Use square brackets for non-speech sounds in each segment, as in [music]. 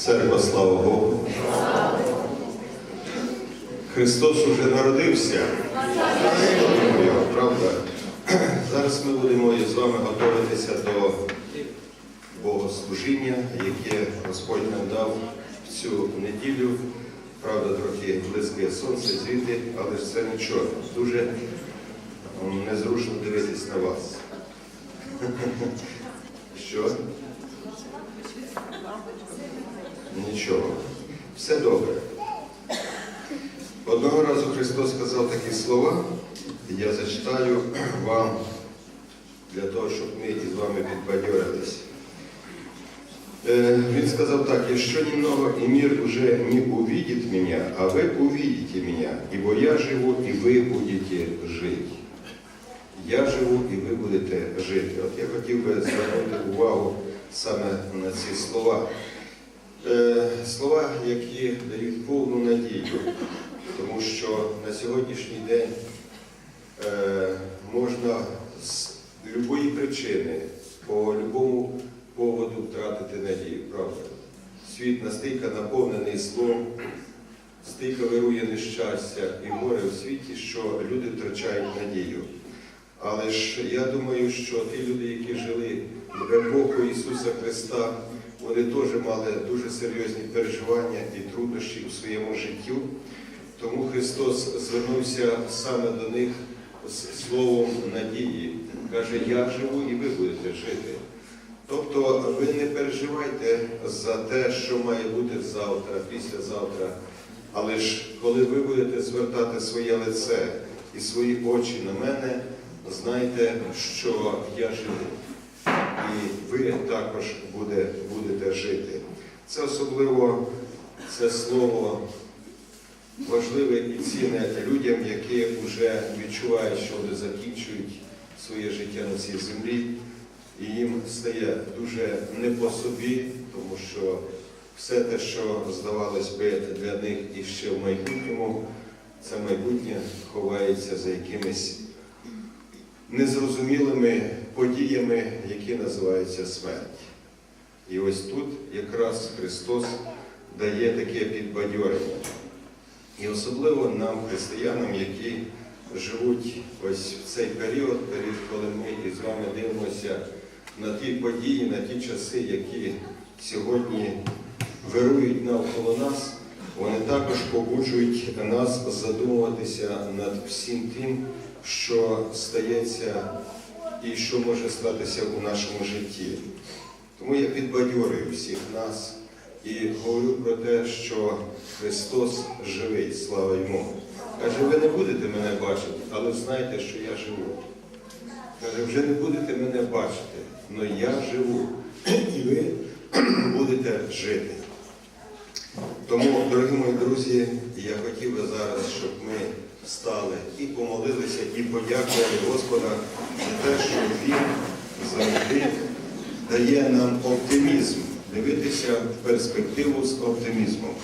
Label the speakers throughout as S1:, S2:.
S1: Церква, слава Богу. Христос уже народився. Правда. Зараз ми будемо з вами готуватися до богослужіння, яке Господь нам дав в цю неділю. Правда, трохи близьке сонце, звідти, але ж це нічого. Дуже незручно дивитись на вас. [laughs] Що? Нічого. Все добре. Одного разу Христос сказав такі слова, я зачитаю вам для того, щоб ми із вами підбадьорились. Э, Він сказав так, «Еще немного, и мир уже не увидит меня, а вы увидите меня, ибо я живу, и вы будете жить». Я живу, і ви будете жити. От я хотів би звернути увагу саме на ці слова. Е, Слова, які дають повну надію, тому що на сьогоднішній день е, можна з будь-якої причини по будь-якому поводу втратити надію, правда? Світ настільки наповнений злом, стільки вирує нещастя і горе у світі, що люди втрачають надію. Але ж я думаю, що ті люди, які жили в епоху Ісуса Христа, вони теж мали дуже серйозні переживання і труднощі у своєму життю. Тому Христос звернувся саме до них з словом надії. Каже, я живу і ви будете жити. Тобто ви не переживайте за те, що має бути завтра, післязавтра. Але ж коли ви будете звертати своє лице і свої очі на мене, знайте, що я живу. І ви також буде, будете жити. Це особливо це слово важливе і цінне людям, які вже відчувають, що вони закінчують своє життя на цій землі. І їм стає дуже не по собі, тому що все те, що здавалось би для них і ще в майбутньому, це майбутнє ховається за якимись незрозумілими подіями, які називаються смерть. І ось тут якраз Христос дає таке підбадьорення. І особливо нам, християнам, які живуть ось в цей період, період, коли ми із вами дивимося на ті події, на ті часи, які сьогодні вирують навколо нас, вони також побуджують нас задумуватися над всім тим, що стається і що може статися у нашому житті. Тому я підбадьорюю всіх нас і говорю про те, що Христос живий, слава йому. Каже, ви не будете мене бачити, але знайте, що я живу. Каже, вже не будете мене бачити, але я живу, і ви [clears throat] будете жити. Тому, дорогі мої друзі, я хотів би зараз, щоб ми встали і помолилися, і подякували Господа за те, що Він завжди дає нам оптимізм, дивитися в перспективу з оптимізмом.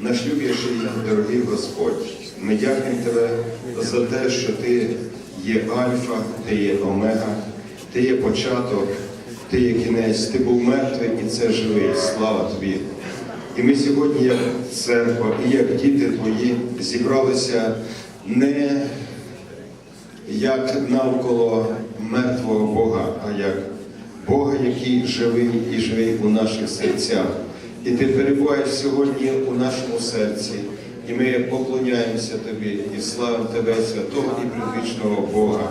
S1: Наш любящий, дорогий Господь, ми дякуємо Тебе за те, що Ти є Альфа, Ти є Омега, Ти є початок, Ти є кінець, Ти був мертвий і це живий. Слава Тобі. І ми сьогодні, як церква і як діти Твої, зібралися не як навколо мертвого Бога, а як Бога, який живий і живий у наших серцях. І ти перебуваєш сьогодні у нашому серці, і ми поклоняємося Тобі і славимо Тебе, святого і предвічного Бога.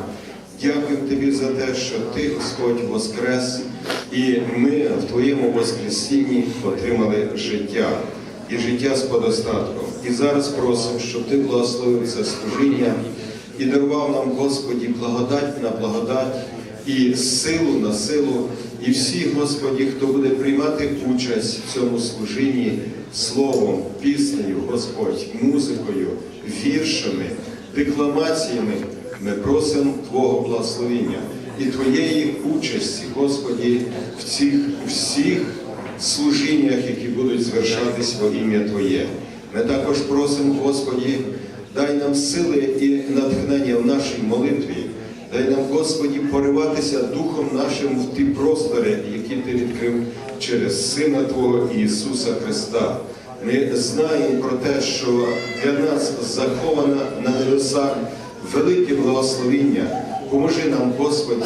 S1: Дякуємо Тобі за те, що Ти, Господь, воскрес, і ми в Твоєму Воскресінні отримали життя і життя з подостатком. І зараз просимо, щоб Ти благословив це служіння і дарував нам, Господі, благодать на благодать і силу на силу. І всі, Господі, хто буде приймати участь в цьому служінні словом, піснею, Господь, музикою, віршами, декламаціями, ми просимо Твого благословення і Твоєї участі, Господі, в цих всіх служіннях, які будуть звершатись во ім'я Твоє. Ми також просимо, Господі, дай нам сили і натхнення в нашій молитві. Дай нам, Господі, пориватися духом нашим в ті простори, які Ти відкрив через Сина Твого Ісуса Христа. Ми знаємо про те, що для нас заховано на небесах велике благословіння. Поможи нам, Господі,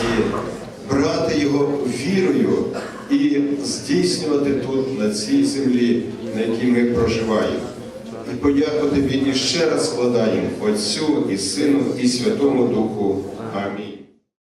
S1: брати його вірою і здійснювати тут, на цій землі, на якій ми проживаємо. І подяку тобі і ще раз складаємо Отцю і Сину і Святому Духу. Амінь.